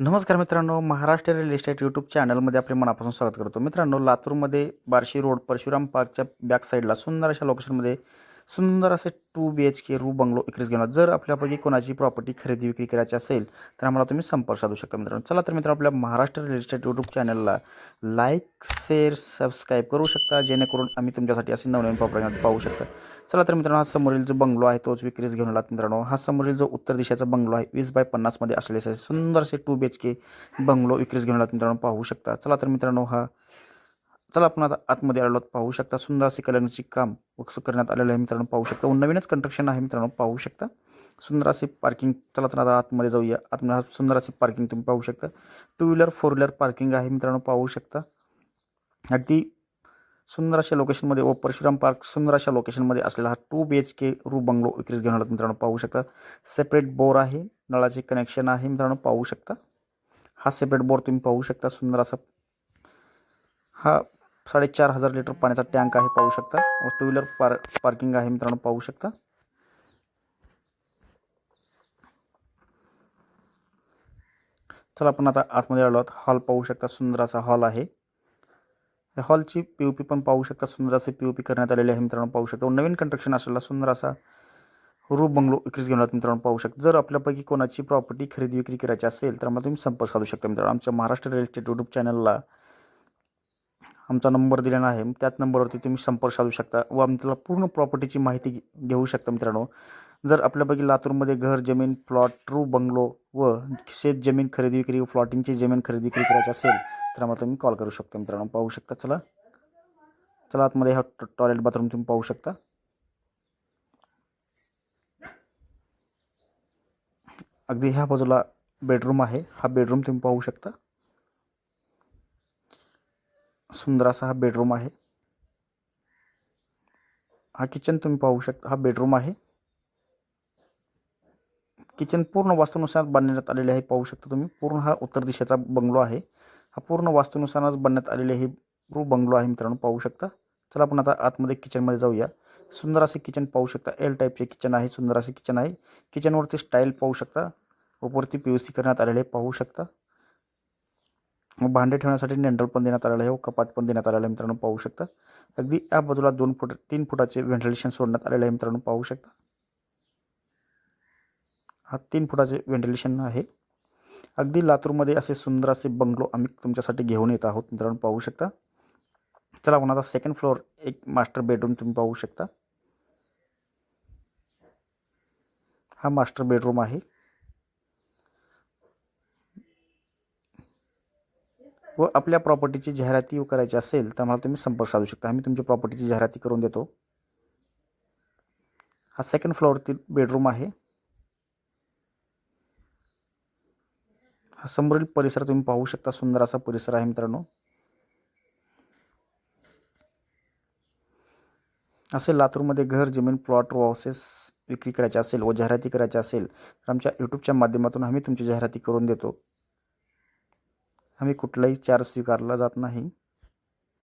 नमस्कार मित्रांनो Maharashtra real estate YouTube चॅनलमध्ये आपले मनापासून स्वागत करतो. मित्रांनो लातूरमध्ये बार्शी रोड परशुराम पार्कच्या बॅक साईडला सुंदर अशा लोकेशनमध्ये सुंदर असे टू बी एच के रू बंगलो विक्रीस घेऊन जर आपल्यापैकी कोणाची प्रॉपर्टी खरेदी विक्री करायची असेल तर आम्हाला तुम्ही संपर्क साधू शकता मित्रांनो. चला तर मित्रांनो आपल्या महाराष्ट्र रिअल इस्टेट यूट्यूब चॅनलला लाईक शेअर सबस्क्राईब करू शकता. जेणेकरून आम्ही तुमच्यासाठी असे नवनवीन प्रॉपर्टी पाहू शकता. चला तर मित्रांनो हा समोरील जो बंगलो आहे तोच विक्रीस घेऊन आला मित्रांनो. हा समोरील जो उत्तर दिशेचा बंगलो आहे वीस बाय पन्नासमध्ये असलेले असे सुंदर असे two B H K bungalow विक्रीस घेऊन आला मित्रांनो पाहू शकता. चला तर मित्रांनो हा चला आपण आता आतमध्ये आलो पाहू शकता सुंदर असे कलरची काम करण्यात आलेलं आहे मित्रांनो. पाहू शकता. हो, नवीनच कंस्ट्रक्शन आहे मित्रांनो. पाहू शकता. सुंदर असे पार्किंग चला तर आता आतमध्ये जाऊया. आतमध्ये हा सुंदर असे पार्किंग तुम्ही पाहू शकता. Two wheeler four wheeler parking आहे मित्रांनो. पाहू शकता. अगदी सुंदर अशा लोकेशनमध्ये व परशुराम पार्क सुंदर अशा लोकेशनमध्ये असलेला हा टू बी एच के रू बंगलो विक्रीस घेऊन आला मित्रांनो. पाहू शकता. सेपरेट बोर आहे. नळाचे कनेक्शन आहे मित्रांनो. पाहू शकता. हा सेपरेट बोर तुम्ही पाहू शकता. सुंदर असा हा साडेचार हजार लिटर पाण्याचा टँक आहे पाहू शकता. व टू व्हीलर पार पार्किंग आहे मित्रांनो पाहू शकता. चला आपण आता आतमध्ये आलो आहोत. हॉल पाहू शकता सुंदर असा हॉल आहे. या हॉलची पी ओ पी पण पाहू शकता. सुंदर असे पी ओ पी करण्यात आलेले आहे मित्रांनो पाहू शकता. नवीन कंस्ट्रक्शन असलेला सुंदर असा रूप बंगलो विक्रीस घेऊन मित्रांनो पाहू शकता. जर आपल्यापैकी कोणाची प्रॉपर्टी खरेदी विक्री करायची असेल तर मग तुम्ही संपर्क साधू शकता मित्रांनो. आमच्या महाराष्ट्र रिअल इस्टेट यूट्यूब चॅनलला आमचा नंबर दिलेला आहे त्याच नंबरवरती तुम्ही संपर्क साधू शकता व आमच्याला पूर्ण प्रॉपर्टीची माहिती घेऊ शकता मित्रांनो. जर आपल्यापैकी लातूरमध्ये घर जमीन प्लॉट ट्रू बंगलो व शेत जमीन खरेदी विक्री व प्लॉटिंगची जमीन खरेदी विक्री करायची असेल तर आम्हाला तुम्ही कॉल करू शकता मित्रांनो. पाहू शकता चला. चला आतमध्ये हा टॉयलेट बाथरूम तुम्ही पाहू शकता. अगदी ह्या बाजूला बेडरूम आहे. हा बेडरूम तुम्ही पाहू शकता. सुंदर असा हा बेडरूम आहे. हा किचन तुम्ही पाहू शकता हा बेडरूम आहे. किचन पूर्ण वास्तूनुसार बांधण्यात आलेले आहे पाहू शकता तुम्ही. पूर्ण हा उत्तर दिशेचा बंगलो आहे. हा पूर्ण वास्तूनुसारच बांधण्यात आलेले हे रू बंगलो आहे मित्रांनो पाहू शकता. चला आपण आता आतमध्ये किचनमध्ये जाऊया. सुंदर असे किचन पाहू शकता. एल टाईपचे किचन आहे सुंदर असे किचन आहे किचनवरती स्टाईल पाहू शकता. वरती पी यू सी करण्यात आलेले आहे पाहू शकता. व भांडे ठेवण्यासाठी नेंडल पण देण्यात आलेलं आहे व कपाट पण देण्यात आलेलं आहे मित्रांनो पाहू शकता. अगदी या बाजूला दोन फुट तीन फुटाचे व्हेंटिलेशन सोडण्यात आलेलं आहे मित्रांनो पाहू शकता. हा तीन फुटाचे व्हेंटिलेशन आहे. अगदी लातूरमध्ये असे सुंदर असे बंगलो आम्ही तुमच्यासाठी घेऊन येत आहोत मित्रांनो पाहू शकता. चला आपण आता सेकंड फ्लोअर एक मास्टर बेडरूम तुम्ही पाहू शकता. हा मास्टर बेडरूम आहे. व आपल्या प्रॉपर्टीची जाहिराती करायची असेल तर मला तुम्ही संपर्क साधू शकता. आम्ही तुमच्या प्रॉपर्टीची जाहिराती करून देतो. हा सेकंड फ्लोअरतील बेडरूम आहे. हा समोरील परिसर तुम्ही पाहू शकता. सुंदर असा परिसर आहे मित्रांनो. असे लातूरमध्ये घर जमीन प्लॉट व हाऊसेस विक्री करायचे असेल व जाहिराती करायच्या असेल तर आमच्या यूट्यूबच्या माध्यमातून आम्ही तुमची जाहिराती करून देतो. आम्ही कुठलाही चार्ज स्वीकारला जात नाही.